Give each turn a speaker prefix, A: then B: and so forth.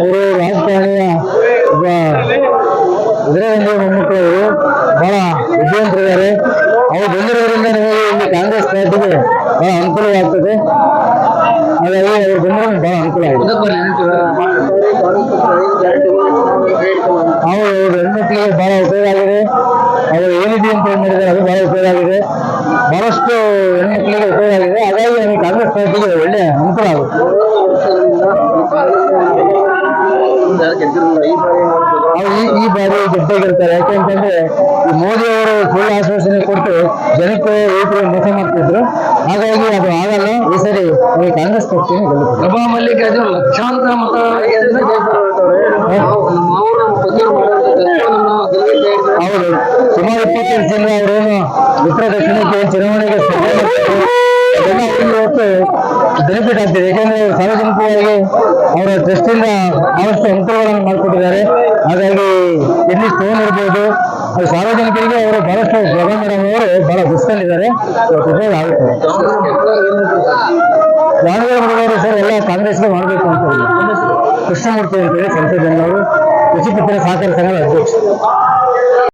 A: ಅವರು ರಾಜಕಾರಣಿಯ ಒಬ್ಬ ಇದರಲ್ಲಿ ಮೊಮ್ಮಕ್ಕಳು ಅವರು ಬಹಳ ವಿದ್ಯಾವಂತರಿದ್ದಾರೆ ಅವರು ಬಂದಿರೋದ್ರಿಂದ ನಿಮಗೆ ಇಲ್ಲಿ ಕಾಂಗ್ರೆಸ್ ಪಾರ್ಟಿಗೆ ಬಹಳ ಅನುಕೂಲವಾಗ್ತದೆ ಹಾಗಾಗಿ ಅವರು ಬಂದಿರೋದು ಬಹಳ ಅನುಕೂಲ ಆಗಿದೆ ಅವರು ಹೆಣ್ಮಕ್ಳಿಗೆ ಬಹಳ ಉಪಯೋಗ ಆಗಿದೆ ಅವರು ಏನಿದೆ ಅಂತ ಏನ್ ಮಾಡಿದ್ದಾರೆ ಅದು ಬಹಳ ಉಪಯೋಗ ಆಗಿದೆ ಬಹಳಷ್ಟು ಹೆಣ್ಮಕ್ಳಿಗೆ ಉಪಯೋಗ ಆಗಿದೆ ಹಾಗಾಗಿ ನಮಗೆ ಕಾಂಗ್ರೆಸ್ ಪಾರ್ಟಿಗೆ ಒಳ್ಳೆ ಅನುಕೂಲ ಆಗುತ್ತೆ ಈ ಈ ಬಾರಿ ಗೆದ್ದೇ ಗೆಲ್ತಾರೆ ಯಾಕೆಂತಂದ್ರೆ ಈ ಮೋದಿ ಅವರು ಸುಳ್ಳು ಆಶ್ವಾಸನೆ ಕೊಟ್ಟು ಜನಕ್ಕೆ ರೈತರಿಗೆ ಮೋಸ ಮಾಡ್ತಿದ್ರು. ಹಾಗಾಗಿ ಅದು ಆಗಲ್ಲ. ಈ ಸರಿ ಈ ಕಾಂಗ್ರೆಸ್ ಪಕ್ಷನೇ ಗೆಲ್ಲುತ್ತೆ.
B: ಪ್ರಭಾ ಮಲ್ಲಿಕಾರ್ಜುನ್ ಲಕ್ಷಾಂತರ ಮತ
A: ಹೌದು. ಸುಮಾರು ಇಪ್ಪತ್ತು ಜನ ಅವರೇನು ಉತ್ತರ ದಕ್ಷಿಣಕ್ಕೆ ಚುನಾವಣೆಗೆ ಸ್ಪರ್ಧೆ ಬೆನಿಫಿಟ್ ಆಗ್ತಿದೆ ಯಾಕಂದ್ರೆ ಸಾರ್ವಜನಿಕವಾಗಿ ಅವರ ದೃಷ್ಟಿಯಿಂದ ಆದಷ್ಟು ಅನುಕೂಲಗಳನ್ನು ಮಾಡಿಕೊಟ್ಟಿದ್ದಾರೆ. ಹಾಗಾಗಿ ಎಲ್ಲಿ ಸ್ಟೋನ್ ಇರ್ಬೋದು, ಅದು ಸಾರ್ವಜನಿಕರಿಗೆ ಅವರು ಬಹಳಷ್ಟು ಮೇಡಮ್ ಅವರು ಬಹಳ ಉಪಯೋಗ ಆಗುತ್ತೆ. ದಾವಣಗೆರೆ ಸರ್, ಎಲ್ಲ ಕಾಂಗ್ರೆಸ್ಗೆ ಮಾಡಬೇಕು ಅಂತ. ಕೃಷ್ಣಮೂರ್ತಿ ಅಂತೇಳಿ ಸಂಸದನವರು ಕೃಷಿ ಪತ್ರ ಸಹಕಾರ ಸಂಘದ ಅಧ್ಯಕ್ಷ